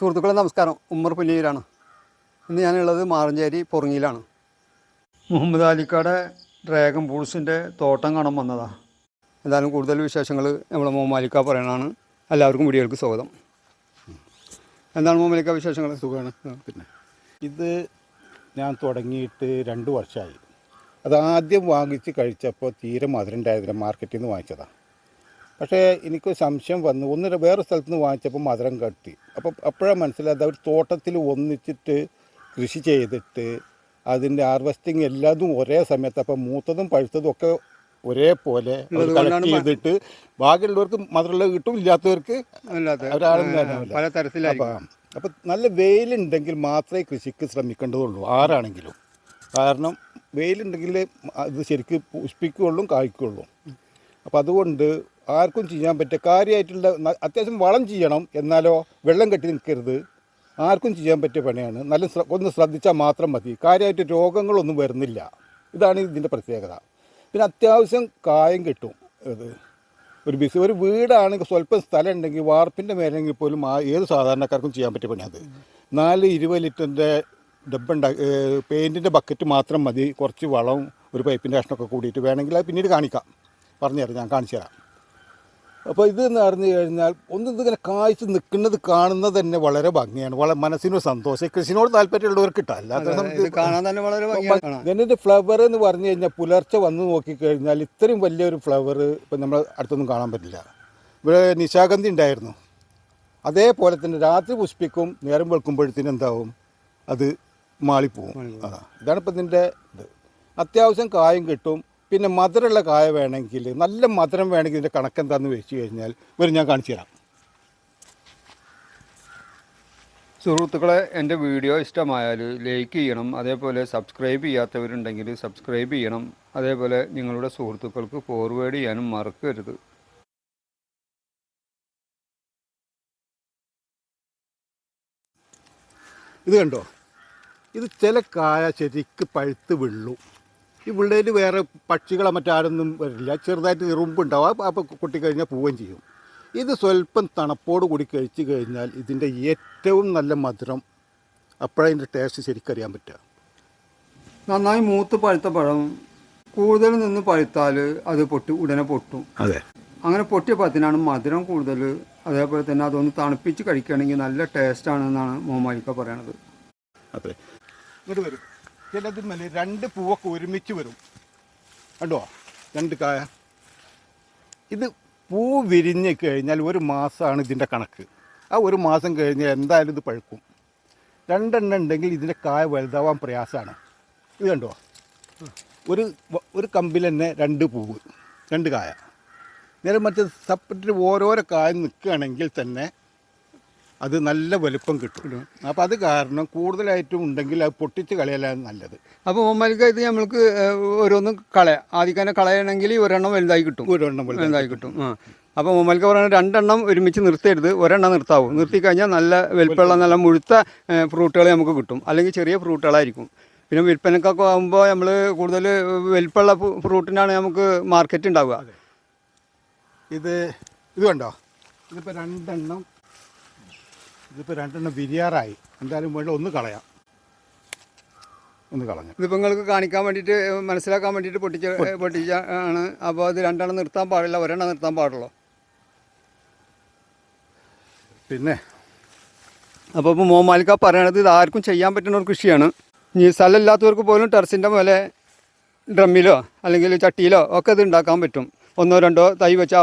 സുഹൃത്തുക്കളെ നമസ്കാരം. ഉമ്മർ പുന്നീരാണ് ഇന്ന് ഞാനുള്ളത് മാറഞ്ചേരി പൊറങ്ങിയിലാണ്. മുഹമ്മദ് അലിക്കാടെ ഡ്രാഗൺ ഫ്രൂട്ട്സിന്റെ തോട്ടം കാണാൻ വന്നതാണ് എന്തായാലും കൂടുതൽ വിശേഷങ്ങൾ നമ്മളെ മോമാലിക്ക പറയണതാണ്. എല്ലാവർക്കും വീഡിയോകൾക്ക് സ്വാഗതം. എന്താണ് മോമാലിക്ക വിശേഷങ്ങൾ? സുഖമാണ് പിന്നെ. ഇത് ഞാൻ തുടങ്ങിയിട്ട് രണ്ട് വർഷമായി. അത് ആദ്യം വാങ്ങിച്ച് കഴിച്ചപ്പോൾ തീരെ മധുരം ഉണ്ടായിരുന്നില്ല. മാർക്കറ്റിൽ നിന്ന് വാങ്ങിച്ചതാണ് പക്ഷേ എനിക്ക് സംശയം വന്നു. ഒന്ന് വേറെ സ്ഥലത്ത് നിന്ന് വാങ്ങിച്ചപ്പോൾ മധുരം കട്ടി. അപ്പോൾ അപ്പോഴാണ് മനസ്സിലായത് അവർ തോട്ടത്തിൽ ഒന്നിച്ചിട്ട് കൃഷി ചെയ്തിട്ട് അതിന്റെ ഹാർവെസ്റ്റിങ് എല്ലാതും ഒരേ സമയത്ത് അപ്പം മൂത്തതും പഴുത്തതും ഒക്കെ ഒരേപോലെ കളക്ട് ചെയ്തിട്ട് ബാക്കിയുള്ളവർക്ക് മധുരമുള്ള കിട്ടും ഇല്ലാത്തവർക്ക്. പല തരത്തിലായിരിക്കും. അപ്പം നല്ല വെയിലുണ്ടെങ്കിൽ മാത്രമേ കൃഷിക്ക് ശ്രമിക്കേണ്ടതുള്ളൂ ആരാണെങ്കിലും. കാരണം വെയിലുണ്ടെങ്കിൽ അത് ശരിക്കും പുഷ്പിക്കുകയുള്ളൂ കായ്ക്കുകയുള്ളൂ. അപ്പം അതുകൊണ്ട് ആർക്കും ചെയ്യാൻ പറ്റുക കാര്യമായിട്ടുള്ള അത്യാവശ്യം വളം ചെയ്യണം എന്നാലോ വെള്ളം കെട്ടി നിൽക്കരുത്. ആർക്കും ചെയ്യാൻ പറ്റിയ പണിയാണ്. നല്ല ഒന്ന് ശ്രദ്ധിച്ചാൽ മാത്രം മതി. കാര്യമായിട്ട് രോഗങ്ങളൊന്നും വരുന്നില്ല. ഇതാണ് ഇതിന്റെ പ്രത്യേകത. പിന്നെ അത്യാവശ്യം കായം കിട്ടും. ഇത് ഒരു ബിസി ഒരു വീടാണെങ്കിൽ സ്വല്പം സ്ഥലം ഉണ്ടെങ്കിൽ വാർപ്പിന്റെ മേലെങ്കിൽ പോലും ആ ഏത് സാധാരണക്കാർക്കും ചെയ്യാൻ പറ്റിയ പണിയാത് നാല് ഇരുപത് ലിറ്ററിന്റെ ഡബ്ബുണ്ടാക്കി പെയിന്റിന്റെ ബക്കറ്റ് മാത്രം മതി. കുറച്ച് വളവും ഒരു പൈപ്പിന്റെ കഷ്ണമൊക്കെ കൂടിയിട്ട് വേണമെങ്കിൽ അത് പിന്നീട് കാണിക്കാം. പറഞ്ഞുതരാം ഞാൻ കാണിച്ചു തരാം. അപ്പോൾ ഇത് എന്ന് പറഞ്ഞു കഴിഞ്ഞാൽ ഒന്നും ഇതിങ്ങനെ കായ്ച്ച് നിൽക്കുന്നത് കാണുന്നത് തന്നെ വളരെ ഭംഗിയാണ്. വളരെ മനസ്സിന് സന്തോഷം. കൃഷിനോട് താല്പര്യമുള്ളവർക്ക് കിട്ടാം. അല്ലാത്ത ഇത് കാണാൻ തന്നെ വളരെ ഭംഗിയാണ്. കാണാൻ. ഇതിന്റെ ഫ്ലവർ എന്ന് പറഞ്ഞു കഴിഞ്ഞാൽ പുലർച്ചെ വന്ന് നോക്കിക്കഴിഞ്ഞാൽ ഇത്രയും വലിയൊരു ഫ്ലവർ ഇപ്പം നമ്മൾ അടുത്തൊന്നും കാണാൻ പറ്റില്ല. ഇവിടെ നിശാഗന്ധി ഉണ്ടായിരുന്നു. അതേപോലെ തന്നെ രാത്രി പുഷ്പിക്കും നേരം വെളുക്കുമ്പോഴത്തേനും എന്താവും? അത് മാളിപ്പോവും. അതാണ് അതാ. ഇതാണ് ഇപ്പം ഇതിന്റെ ഇത്. അത്യാവശ്യം കായും കിട്ടും. പിന്നെ മധുരമുള്ള കായ വേണമെങ്കിൽ നല്ല മധുരം വേണമെങ്കിൽ ഇതിന്റെ കണക്ക് എന്താണെന്ന് വെച്ച് കഴിഞ്ഞാൽ വരും ഞാൻ കാണിച്ചു തരാം. സുഹൃത്തുക്കളെ എന്റെ വീഡിയോ ഇഷ്ടമായാൽ ലൈക്ക് ചെയ്യണം അതേപോലെ സബ്സ്ക്രൈബ് ചെയ്യാത്തവരുണ്ടെങ്കിൽ സബ്സ്ക്രൈബ് ചെയ്യണം അതേപോലെ നിങ്ങളുടെ സുഹൃത്തുക്കൾക്ക് ഫോർവേഡ് ചെയ്യാനും മറക്കരുത്. ഇത് കണ്ടോ? ഇത് ചില കായ ശരിക്ക് പഴുത്ത് വിള്ളു. ഈ പിള്ളേർ വേറെ പക്ഷികളെ മറ്റാരൊന്നും വരില്ല. ചെറുതായിട്ട് ഇറുമ്പുണ്ടാവും അപ്പോൾ കൊട്ടിക്കഴിഞ്ഞാൽ പോവുകയും ചെയ്യും. ഇത് സ്വല്പം തണുപ്പോട് കൂടി കഴിച്ചു കഴിഞ്ഞാൽ ഇതിന്റെ ഏറ്റവും നല്ല മധുരം അപ്പോഴതിന്റെ ടേസ്റ്റ് ശരിക്കറിയാൻ പറ്റുക. നന്നായി മൂത്ത് പഴുത്ത പഴം കൂടുതൽ നിന്ന് പഴുത്താൽ അത് പൊട്ടി ഉടനെ പൊട്ടും. അതെ. അങ്ങനെ പൊട്ടിയ പഴത്തിനാണ് മധുരം കൂടുതൽ. അതേപോലെ തന്നെ അതൊന്ന് തണുപ്പിച്ച് കഴിക്കുകയാണെങ്കിൽ നല്ല ടേസ്റ്റാണെന്നാണ് മോമാലിക്ക പറയണത്. അതെ. ഇങ്ങോട്ട് വരും. ചിലതിന്മേൽ രണ്ട് പൂവൊക്കെ ഒരുമിച്ച് വരും. കണ്ടോ? രണ്ട് കായ ഇത് പൂ വിരിഞ്ഞ് കഴിഞ്ഞാൽ ഒരു മാസമാണ് ഇതിന്റെ കണക്ക്. ആ ഒരു മാസം കഴിഞ്ഞാൽ എന്തായാലും ഇത് പഴുക്കും. രണ്ടെണ്ണം ഉണ്ടെങ്കിൽ ഇതിന്റെ കായ വലുതാവാൻ പ്രയാസമാണ്. ഇത് കണ്ടോ? ഒരു ഒരു കമ്പിൽ തന്നെ രണ്ട് പൂവ് രണ്ട് കായ. നേരെ മറ്റേ സെപ്പറേറ്റ് ഓരോരോ കായ നിൽക്കുകയാണെങ്കിൽ തന്നെ അത് നല്ല വലുപ്പം കിട്ടും. അപ്പോൾ അത് കാരണം കൂടുതലായിട്ടും ഉണ്ടെങ്കിൽ അത് പൊട്ടിച്ച് കളയലാണ് നല്ലത്. അപ്പോൾ മോമാലിക്ക ഇത് നമ്മൾക്ക് ഓരോന്നും കളയാം ആദ്യം തന്നെ കളയണമെങ്കിൽ ഒരെണ്ണം വലുതായി കിട്ടും. ഒരെണ്ണം വലുതായി കിട്ടും. ആ. അപ്പോൾ മോമാലിക്ക പറയുന്നത് രണ്ടെണ്ണം ഒരുമിച്ച് നിർത്തരുത് ഒരെണ്ണം നിർത്താവും. നിർത്തി കഴിഞ്ഞാൽ നല്ല വലുപ്പമുള്ള നല്ല മുഴുത്ത ഫ്രൂട്ടുകൾ നമുക്ക് കിട്ടും. അല്ലെങ്കിൽ ചെറിയ ഫ്രൂട്ടുകളായിരിക്കും. പിന്നെ വിൽപ്പനക്കൊക്കെ ആകുമ്പോൾ നമ്മൾ കൂടുതൽ വലുപ്പമുള്ള ഫ്രൂട്ടിനാണ് നമുക്ക് മാർക്കറ്റ് ഉണ്ടാവുക. ഇത് ഇത് കണ്ടോ? ഇതിപ്പോൾ രണ്ടെണ്ണം ഇതിപ്പോൾ രണ്ടെണ്ണം വിരിയാറായി. എന്തായാലും വേണ്ട ഒന്ന് കളയാം. ഒന്ന് കളഞ്ഞു. ഇതിപ്പോൾ നിങ്ങൾക്ക് കാണിക്കാൻ വേണ്ടിയിട്ട് മനസ്സിലാക്കാൻ വേണ്ടിയിട്ട് പൊട്ടിച്ച പൊട്ടിച്ച ആണ് അപ്പോൾ അത് രണ്ടെണ്ണം നിർത്താൻ പാടില്ല ഒരെണ്ണം നിർത്താൻ പാടുള്ളൂ. പിന്നെ? അപ്പോൾ ഇപ്പോൾ മോമാലിക്ക പറയണത് ഇത് ആർക്കും ചെയ്യാൻ പറ്റുന്ന ഒരു കൃഷിയാണ്. ഇനി സ്ഥലമില്ലാത്തവർക്ക് പോലും ടെറസിന്റെ മേലെ ഡ്രമ്മിലോ അല്ലെങ്കിൽ ചട്ടിയിലോ ഒക്കെ ഇത് ഉണ്ടാക്കാൻ പറ്റും. ഒന്നോ രണ്ടോ തൈ വെച്ച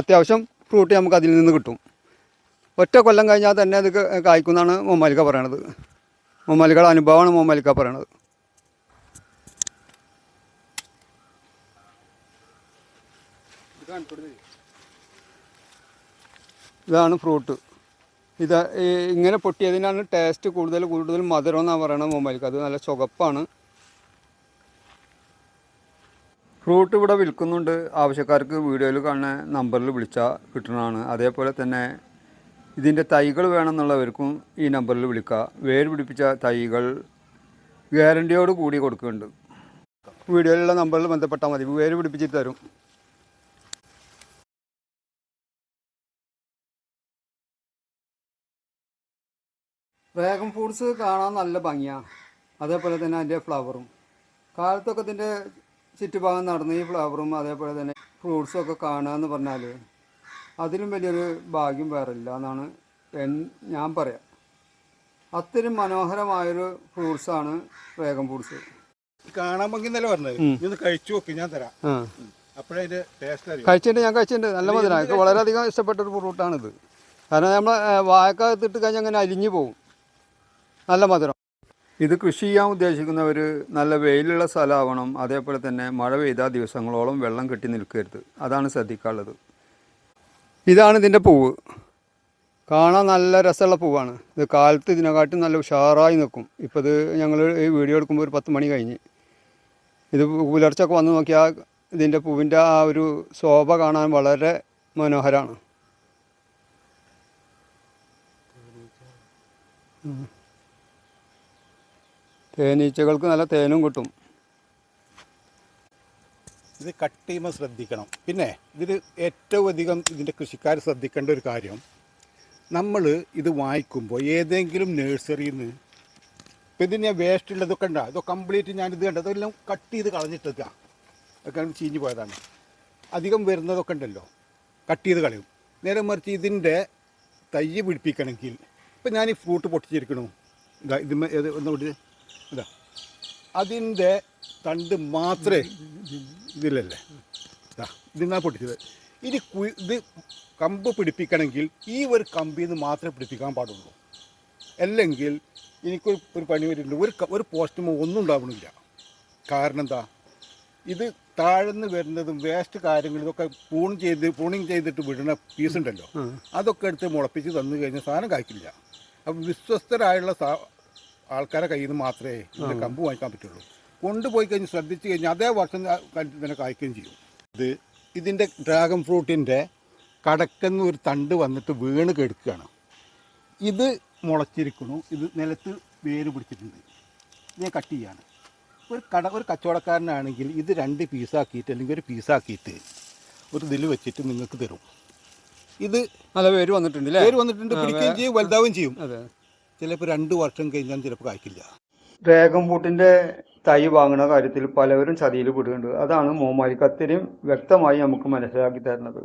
അത്യാവശ്യം ഫ്രൂട്ട് നമുക്ക് അതിൽ നിന്ന് കിട്ടും. ഒറ്റ കൊല്ലം കഴിഞ്ഞാൽ തന്നെ അത് കായ്ക്കുന്നതാണ് കായ്ക്കുമെന്നാണ് മോമാലിക്ക പറയണത്. മൊമ്മലിക്കയുടെ അനുഭവമാണ് മൊമ്മലിക്ക പറയണത്. ഇതാണ് ഫ്രൂട്ട്. ഇത് ഇങ്ങനെ പൊട്ടിയതിനാണ് ടേസ്റ്റ് കൂടുതൽ കൂടുതൽ മധുരം എന്നാണ് പറയുന്നത് മൊബൈൽക്ക് അത് നല്ല ചുവപ്പാണ്. ഫ്രൂട്ട് ഇവിടെ വിൽക്കുന്നുണ്ട്. ആവശ്യക്കാർക്ക് വീഡിയോയിൽ കാണുന്ന നമ്പറിൽ വിളിച്ചാൽ കിട്ടുന്നതാണ്. അതേപോലെ തന്നെ ഇതിന്റെ തൈകൾ വേണമെന്നുള്ളവർക്കും ഈ നമ്പറിൽ വിളിക്കുക വേര് പിടിപ്പിച്ച തൈകൾ ഗ്യാരണ്ടിയോട് കൂടി കൊടുക്കുന്നുണ്ട്. വീഡിയോയിലുള്ള നമ്പറിൽ ബന്ധപ്പെട്ടാൽ മതി. വേര് പിടിപ്പിച്ചിട്ട് തരും. ഡ്രാഗൺ ഫ്രൂട്ട്സ് കാണാൻ നല്ല ഭംഗിയാണ് അതേപോലെ തന്നെ അതിന്റെ ഫ്ലവറും. കാലത്തൊക്കെ ഇതിന്റെ ചുറ്റുഭാഗം നടന്ന് ഈ ഫ്ലവറും അതേപോലെ തന്നെ ഫ്രൂട്ട്സും ഒക്കെ കാണുക എന്ന് പറഞ്ഞാൽ അതിലും വലിയൊരു ഭാഗ്യം വേറില്ല എന്നാണ് എൻ ഞാൻ പറയാം. അത്രയും മനോഹരമായൊരു ഫ്രൂട്ട്സാണ് വേഗം ഫ്രൂട്ട്സ്. കാണാൻ ഭംഗി എന്നല്ലേ പറഞ്ഞത്? ഇത് കഴിച്ചു നോക്കി ഞാൻ തരാം. ആ. അപ്പോഴേ ടേസ്റ്റ് അറിയാം. കഴിച്ചിട്ടുണ്ട് ഞാൻ കഴിച്ചിട്ടുണ്ട്. നല്ല മധുരമാണ് എനിക്ക് വളരെയധികം ഇഷ്ടപ്പെട്ട ഒരു ഫ്രൂട്ടാണിത്. കാരണം നമ്മൾ വായക്കകത്തിട്ട് കഴിഞ്ഞാൽ അങ്ങനെ അലിഞ്ഞു പോകും നല്ല മധുരം. ഇത് കൃഷി ചെയ്യാൻ ഉദ്ദേശിക്കുന്നവർ നല്ല വെയിലുള്ള സ്ഥലമാവണം. അതേപോലെ തന്നെ മഴ പെയ്താൽ ദിവസങ്ങളോളം വെള്ളം കെട്ടി നിൽക്കരുത്. അതാണ് ശ്രദ്ധിക്കാനുള്ളത്. ഇതാണ് ഇതിന്റെ പൂവ്. കാണാൻ നല്ല രസമുള്ള പൂവാണ്. ഇത് കാലത്ത് ഇതിനെക്കാട്ടും നല്ല ഉഷാറായി നിൽക്കും. ഇപ്പോൾ ഇത് ഞങ്ങൾ ഈ വീഡിയോ എടുക്കുമ്പോൾ ഒരു പത്ത് മണി കഴിഞ്ഞ്. ഇത് പുലർച്ചൊക്കെ വന്ന് നോക്കിയാൽ ഇതിന്റെ പൂവിന്റെ ആ ഒരു ശോഭ കാണാൻ വളരെ മനോഹരമാണ്. തേനീച്ചകൾക്ക് നല്ല തേനും കിട്ടും. ഇത് കട്ട് ചെയ്യുമ്പോൾ ശ്രദ്ധിക്കണം. പിന്നെ ഇതിൽ ഏറ്റവും അധികം ഇതിന്റെ കൃഷിക്കാർ ശ്രദ്ധിക്കേണ്ട ഒരു കാര്യം നമ്മൾ ഇത് വാങ്ങിക്കുമ്പോൾ ഏതെങ്കിലും നഴ്സറിയിൽ നിന്ന് ഇപ്പം ഇതിന് ഞാൻ വേസ്റ്റ് ഉള്ളതൊക്കെ ഉണ്ടോ ഇതൊക്കെ കംപ്ലീറ്റ് ഞാൻ ഇത് കണ്ടത് അതെല്ലാം കട്ട് ചെയ്ത് കളഞ്ഞിട്ടേക്കുക അതൊക്കെ ചീഞ്ഞു പോയതാണ്. അധികം വരുന്നതൊക്കെ ഉണ്ടല്ലോ കട്ട് ചെയ്ത് കളയും. നേരെ മറിച്ച് ഇതിന്റെ തയ്യ് പിടിപ്പിക്കണമെങ്കിൽ ഇപ്പം ഞാൻ ഈ ഫ്രൂട്ട് പൊട്ടിച്ചിരിക്കണു. ഇതാ ഇത് ഇതാ അതിന്റെ തണ്ട് മാത്രമേ ഇതിലല്ലേ? ഇതാ ഇതിന്നാ പൊട്ടിച്ചത്. ഇനി ഇത് കമ്പ് പിടിപ്പിക്കണമെങ്കിൽ ഈ ഒരു കമ്പിൽ നിന്ന് മാത്രമേ പിടിപ്പിക്കാൻ പാടുള്ളൂ. അല്ലെങ്കിൽ എനിക്കൊരു ഒരു പണി വരുന്നുണ്ട്. ഒരു ഒരു പോസ്റ്റുമോ ഒന്നും ഉണ്ടാവണില്ല. കാരണം എന്താ? ഇത് താഴ്ന്ന് വരുന്നതും വേസ്റ്റ് കാര്യങ്ങളും ഇതൊക്കെ പൂൺ ചെയ്ത് പൂണിങ് ചെയ്തിട്ട് വിടുന്ന പീസ് ഉണ്ടല്ലോ. അതൊക്കെ എടുത്ത് മുളപ്പിച്ച് തന്നു കഴിഞ്ഞാൽ സാധനം കായ്ക്കില്ല. അപ്പം വിശ്വസ്തരായുള്ള ആൾക്കാരെ കയ്യിൽ നിന്ന് മാത്രമേ കമ്പ് വാങ്ങിക്കാൻ പറ്റുള്ളൂ. കൊണ്ടുപോയി കഴിഞ്ഞ് ശ്രദ്ധിച്ച് കഴിഞ്ഞാൽ അതേ വർഷം തന്നെ കായ്ക്കുകയും ചെയ്യും. ഇത് ഇതിന്റെ ഡ്രാഗൺ ഫ്രൂട്ടിന്റെ കടക്കുന്ന ഒരു തണ്ട് വന്നിട്ട് വീണ് കെടുക്കുകയാണ്. ഇത് മുളച്ചിരിക്കുന്നു. ഇത് നിലത്ത് വേര് പിടിച്ചിട്ടുണ്ട്. ഞാൻ കട്ട് ചെയ്യാണ്. ഒരു കട ഒരു കച്ചവടക്കാരനാണെങ്കിൽ ഇത് രണ്ട് പീസാക്കിയിട്ട് അല്ലെങ്കിൽ ഒരു പീസാക്കിയിട്ട് ഒരു ഇതിൽ വെച്ചിട്ട് നിങ്ങൾക്ക് തരും. ഇത് നല്ല പേര് വന്നിട്ടുണ്ട് പേര് വന്നിട്ടുണ്ട് പിടിക്കുകയും ചെയ്യും വലുതാവുകയും ചെയ്യും. അതെ. ചിലപ്പോൾ രണ്ട് വർഷം കഴിഞ്ഞാൽ ചിലപ്പോൾ കായ്ക്കില്ല. ഡ്രാഗൺ ഫ്രൂട്ടിന്റെ തൈ വാങ്ങുന്ന കാര്യത്തിൽ പലവരും ചതിയിൽ പെടുന്നുണ്ട്. അതാണ് മോമാരി അത്രയും വ്യക്തമായി നമുക്ക് മനസ്സിലാക്കി തരുന്നത്.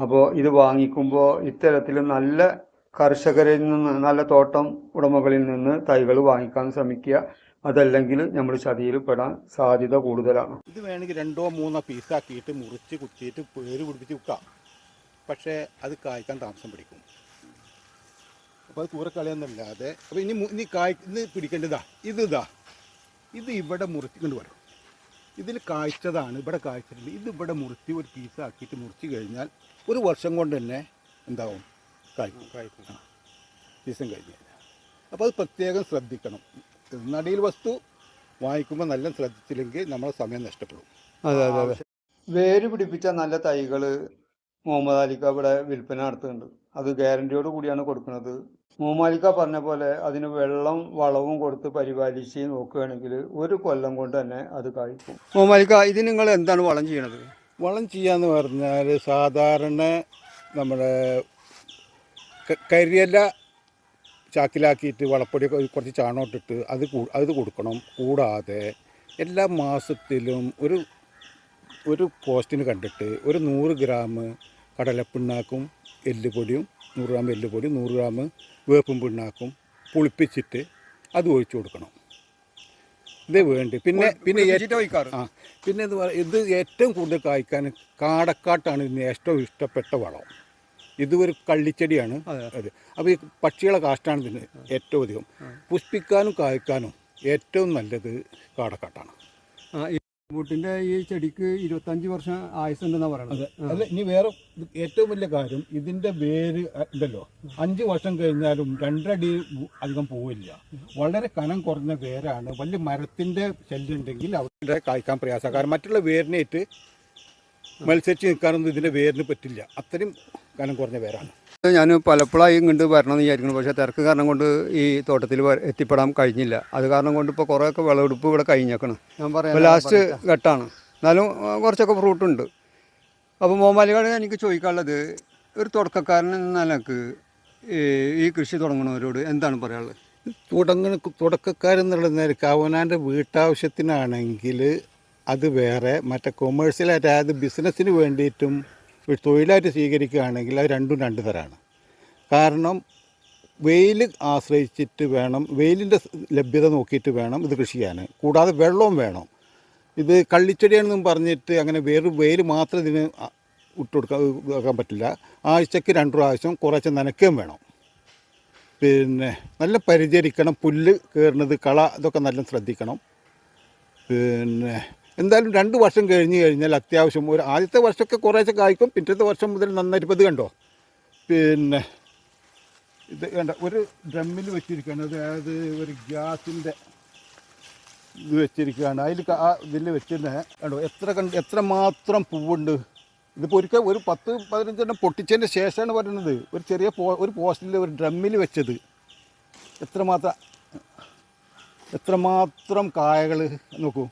അപ്പോൾ ഇത് വാങ്ങിക്കുമ്പോൾ ഇത്തരത്തിൽ നല്ല കർഷകരിൽ നിന്ന് നല്ല തോട്ടം ഉടമകളിൽ നിന്ന് തൈകൾ വാങ്ങിക്കാൻ ശ്രമിക്കുക. അതല്ലെങ്കിൽ നമ്മൾ ചതിയിൽ പെടാൻ സാധ്യത കൂടുതലാണ്. ഇത് വേണമെങ്കിൽ രണ്ടോ മൂന്നോ പീസാക്കിയിട്ട് മുറിച്ച് കുത്തിയിട്ട് പേര് പിടിപ്പിച്ച് വിൽക്കാം. പക്ഷേ അത് കായ്ക്കാൻ താമസം പിടിക്കും. അപ്പോൾ അത് തൂരെ കളയൊന്നല്ലാതെ അപ്പോൾ ഇനി ഇനി കായ് ഇന്ന് പിടിക്കേണ്ടതാ. ഇത് ഇതാ ഇത് ഇവിടെ മുറിച്ചുകൊണ്ട് വരും. ഇതിൽ കായ്ച്ചതാണ് ഇവിടെ കായ്ച്ചിട്ടുണ്ട്. ഇത് ഇവിടെ മുറിച്ച് ഒരു പീസാക്കിയിട്ട് മുറിച്ച് കഴിഞ്ഞാൽ ഒരു വർഷം കൊണ്ട് തന്നെ എന്താവും? കായ്ക്കും. കായ്ക്കും. ആ സീസൺ കഴിഞ്ഞ് കഴിഞ്ഞാൽ. അപ്പോൾ അത് പ്രത്യേകം ശ്രദ്ധിക്കണം. നടിയിൽ വസ്തു വാങ്ങിക്കുമ്പോൾ നല്ല ശ്രദ്ധിച്ചില്ലെങ്കിൽ നമ്മളെ സമയം നഷ്ടപ്പെടും. അതെ അതെ അതെ. വേര് പിടിപ്പിച്ച നല്ല തൈകൾ മുഹമ്മദ് അലിക്ക് അവിടെ വിൽപ്പന നടത്തുന്നുണ്ട്. അത് ഗ്യാരണ്ടിയോട് കൂടിയാണ് കൊടുക്കുന്നത്. മൂമാലിക്ക പറഞ്ഞ പോലെ അതിന് വെള്ളം വളവും കൊടുത്ത് പരിപാലിച്ച് നോക്കുകയാണെങ്കിൽ ഒരു കൊല്ലം കൊണ്ട് തന്നെ അത് കായ്ക്കും മൂമാലിക്ക ഇത് നിങ്ങൾ എന്താണ് വളം ചെയ്യണത്? വളം ചെയ്യാന്ന് പറഞ്ഞാൽ സാധാരണ നമ്മുടെ കരിയല ചാക്കിലാക്കിയിട്ട് വളപ്പൊടി കുറച്ച് ചാണോട്ടിട്ട് ഇട്ടിട്ട് അത് അത് കൊടുക്കണം. കൂടാതെ എല്ലാ മാസത്തിലും ഒരു ഒരു പോസ്റ്റിന് കണ്ടിട്ട് ഒരു നൂറ് ഗ്രാം കടലപ്പിണ്ണാക്കും എല്ലുപൊടിയും നൂറ് ഗ്രാം എല്ലുപൊടി നൂറ് ഗ്രാം വേപ്പും പിണ്ണാക്കും പുളിപ്പിച്ചിട്ട് അത് ഒഴിച്ചു കൊടുക്കണം. ഇത് വേണ്ടി. പിന്നെ പിന്നെ? ആ പിന്നെ ഇത് ഇത് ഏറ്റവും കൂടുതൽ കായ്ക്കാൻ കാടക്കാട്ടാണ് ഇതിന് ഏറ്റവും ഇഷ്ടപ്പെട്ട വളം. ഇത് ഒരു കള്ളിച്ചെടിയാണ്. അതെ. അപ്പോൾ ഈ പക്ഷികളെ കാഷ്ടാണ് ഇതിന് ഏറ്റവും അധികം. പുഷ്പിക്കാനും കായ്ക്കാനും ഏറ്റവും നല്ലത് കാടക്കാട്ടാണ്. ബൂട്ടിന്റെ ഈ ചെടിക്ക് ഇരുപത്തഞ്ച് വർഷം ആയുസുണ്ടെന്നാ പറയുന്നത് അല്ല ഇനി വേറെ ഏറ്റവും വലിയ കാര്യം ഇതിന്റെ വേര് ഉണ്ടല്ലോ അഞ്ച് വർഷം കഴിഞ്ഞാലും രണ്ടടി അധികം പോവില്ല. വളരെ കനം കുറഞ്ഞ വേരാണ്. വലിയ മരത്തിന്റെ ശല്യം ഉണ്ടെങ്കിൽ അവിടെ കായ്ക്കാൻ പ്രയാസം. കാരണം മറ്റുള്ള വേരിനേറ്റ് മത്സരിച്ച് നിൽക്കാനൊന്നും ഇതിന്റെ വേരിന് പറ്റില്ല. അത്രയും കനം കുറഞ്ഞ വേരാണ്. ഞാൻ പലപ്പോഴായി ഇങ്ങോട്ട് വരണമെന്ന് വിചാരിക്കുന്നു. പക്ഷേ തിരക്ക് കാരണം കൊണ്ട് ഈ തോട്ടത്തിൽ എത്തിപ്പെടാൻ കഴിഞ്ഞില്ല. അത് കാരണം കൊണ്ട് ഇപ്പോൾ കുറേയൊക്കെ വിളവെടുപ്പ് ഇവിടെ കഴിഞ്ഞേക്കണം. ഞാൻ പറയാം ലാസ്റ്റ് ഘട്ടമാണ് എന്നാലും കുറച്ചൊക്കെ ഫ്രൂട്ടുണ്ട് അപ്പോൾ മോമാലികളെ എനിക്ക് ചോദിക്കാനുള്ളത് ഒരു തുടക്കക്കാരൻ എന്ന നിലയ്ക്ക് ഈ കൃഷി തുടങ്ങുന്നവരോട് എന്താണ് പറയാനുള്ളത്? തുടങ്ങുന്ന തുടക്കക്കാരെന്നുള്ള നിലയ്ക്ക് അവനാന്റെ വീട്ടാവശ്യത്തിനാണെങ്കിൽ അത് വേറെ മറ്റേ കൊമേഴ്സ്യലായിട്ട് അതായത് ബിസിനസ്സിന് വേണ്ടിയിട്ടും ഒരു തൊഴിലായിട്ട് സ്വീകരിക്കുകയാണെങ്കിൽ അത് രണ്ടും രണ്ട് തരമാണ് കാരണം വെയിൽ ആശ്രയിച്ചിട്ട് വേണം വെയിലിന്റെ ലഭ്യത നോക്കിയിട്ട് വേണം ഇത് കൃഷി ചെയ്യാൻ. കൂടാതെ വെള്ളവും വേണം. ഇത് കള്ളിച്ചെടിയാണെന്നും പറഞ്ഞിട്ട് അങ്ങനെ വേറെ വെയിൽ മാത്രം ഇതിന് ഇട്ടു ഇട്ടുകൊടുക്കാൻ ഇതാക്കാൻ പറ്റില്ല. ആഴ്ചയ്ക്ക് രണ്ട് പ്രാവശ്യം കുറച്ച് നനയ്ക്കുകയും വേണം. പിന്നെ നല്ല പരിചരിക്കണം. പുല്ല് കയറുന്നത് കള ഇതൊക്കെ നല്ല ശ്രദ്ധിക്കണം. പിന്നെ എന്തായാലും രണ്ട് വർഷം കഴിഞ്ഞ് കഴിഞ്ഞാൽ അത്യാവശ്യം ഒരു ആദ്യത്തെ വർഷമൊക്കെ കുറേശ്ശെ കായ്ക്കും പിറ്റത്തെ വർഷം മുതൽ ഇത് കണ്ടോ? പിന്നെ ഇത് കണ്ട? ഒരു ഡ്രമ്മിൽ വെച്ചിരിക്കുകയാണ്. അതായത് ഒരു ഗ്യാസിന്റെ ഇത് വെച്ചിരിക്കുകയാണ്. അതിൽ ആ ഇതിൽ വെച്ചിരുന്ന കണ്ടോ? എത്ര കണ്ട് എത്ര മാത്രം പൂവുണ്ട്? ഇതിപ്പോൾ ഒരിക്കൽ ഒരു പത്ത് പതിനഞ്ചെണ്ണം പൊട്ടിച്ചതിന്റെ ശേഷമാണ് പറയുന്നത്. ഒരു ചെറിയ പോ ഒരു പോസ്റ്റിൽ ഒരു ഡ്രമ്മിൽ വെച്ചത്. എത്രമാത്രം എത്രമാത്രം കായകൾ നോക്കൂ.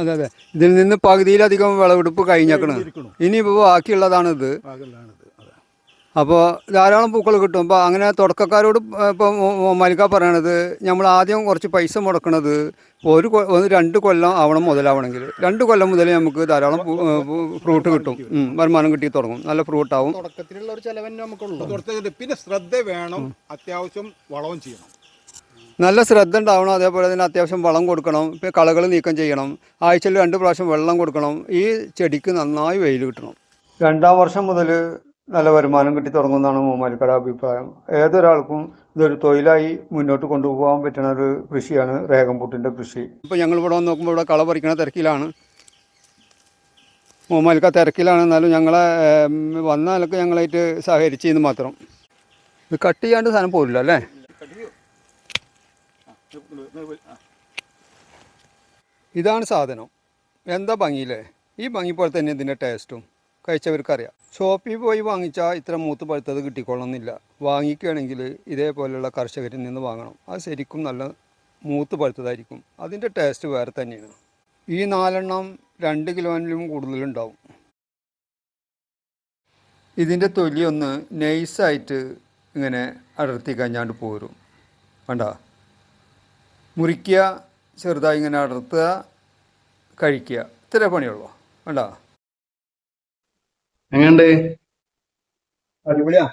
അതെ അതെ. ഇതിൽ നിന്ന് പകുതിയിലധികം വിളവെടുപ്പ് കഴിഞ്ഞേക്കണ്. ഇനിയിപ്പോ ഇനിയിപ്പോൾ ബാക്കിയുള്ളതാണിത് അപ്പോൾ ധാരാളം പൂക്കൾ കിട്ടും. അപ്പോൾ അങ്ങനെ തുടക്കക്കാരോട് ഇപ്പോൾ മലിക്ക പറയണത് നമ്മൾ ആദ്യം കുറച്ച് പൈസ മുടക്കണത് ഒരു രണ്ട് കൊല്ലം ആവണം മുതലാവണമെങ്കിൽ. രണ്ട് കൊല്ലം മുതൽ നമുക്ക് ധാരാളം ഫ്രൂട്ട് കിട്ടും. വരുമാനം കിട്ടി തുടങ്ങും. നല്ല ഫ്രൂട്ടാവും. തുടക്കത്തിലുള്ള ഒരു ചെലവന്നെ നമുക്കുള്ളൂ. പിന്നെ ശ്രദ്ധ വേണം. അത്യാവശ്യം വളവും ചെയ്യണം. നല്ല ശ്രദ്ധ ഉണ്ടാവണം. അതേപോലെ തന്നെ അത്യാവശ്യം വളം കൊടുക്കണം. പിന്നെ കളകൾ നീക്കം ചെയ്യണം. ആഴ്ചയിൽ രണ്ട് പ്രാവശ്യം വെള്ളം കൊടുക്കണം. ഈ ചെടിക്ക് നന്നായി വെയിൽ കിട്ടണം. രണ്ടാം വർഷം മുതൽ നല്ല വരുമാനം കിട്ടി തുടങ്ങുന്നതാണ് മൂമാലിക്കട അഭിപ്രായം. ഏതൊരാൾക്കും ഇതൊരു തൊഴിലായി മുന്നോട്ട് കൊണ്ടുപോകാൻ പറ്റുന്ന ഒരു കൃഷിയാണ് റേഗംപൂട്ടിന്റെ കൃഷി. ഇപ്പോൾ ഞങ്ങൾ ഇവിടെ വന്ന് നോക്കുമ്പോൾ ഇവിടെ കള പറിക്കണ തിരക്കിലാണ്. മൂമാലിക്ക തിരക്കിലാണ്. എന്നാലും ഞങ്ങളെ വന്നാലൊക്കെ വന്ന നിലയ്ക്ക് ഞങ്ങളായിട്ട് സഹകരിച്ചെന്ന് മാത്രം. ഇത് കട്ട് ചെയ്യാണ്ട് സാധനം പോരില്ല അല്ലേ? ഇതാണ് സാധനം. എന്താ ഭംഗിയില്ലേ? ഈ ഭംഗി പോലെ തന്നെ ഇതിന്റെ ടേസ്റ്റും കഴിച്ചവർക്കറിയാം. ഷോപ്പിൽ പോയി വാങ്ങിച്ചാൽ ഇത്ര മൂത്ത് പഴുത്തത് കിട്ടിക്കൊള്ളണമെന്നില്ല. വാങ്ങിക്കുകയാണെങ്കിൽ ഇതേപോലെയുള്ള കർഷകരിൽ നിന്ന് വാങ്ങണം. അത് ശരിക്കും നല്ല മൂത്ത് പഴുത്തതായിരിക്കും. അതിന്റെ ടേസ്റ്റ് വേറെ തന്നെയാണ്. ഈ നാലെണ്ണം രണ്ട് കിലോനിലും കൂടുതലുണ്ടാവും. ഇതിന്റെ തൊലി ഒന്ന് നൈസായിട്ട് ഇങ്ങനെ അടർത്തി കഴിഞ്ഞാണ്ട് പോരും. വേണ്ട മുറിക്കുക ചെറുതായി ഇങ്ങനെ അടർത്തുക കഴിക്കുക. ഇത്ര പണിയുള്ളൂ. വേണ്ട എങ്ങനെയുണ്ട്? അടിപൊളിയാ.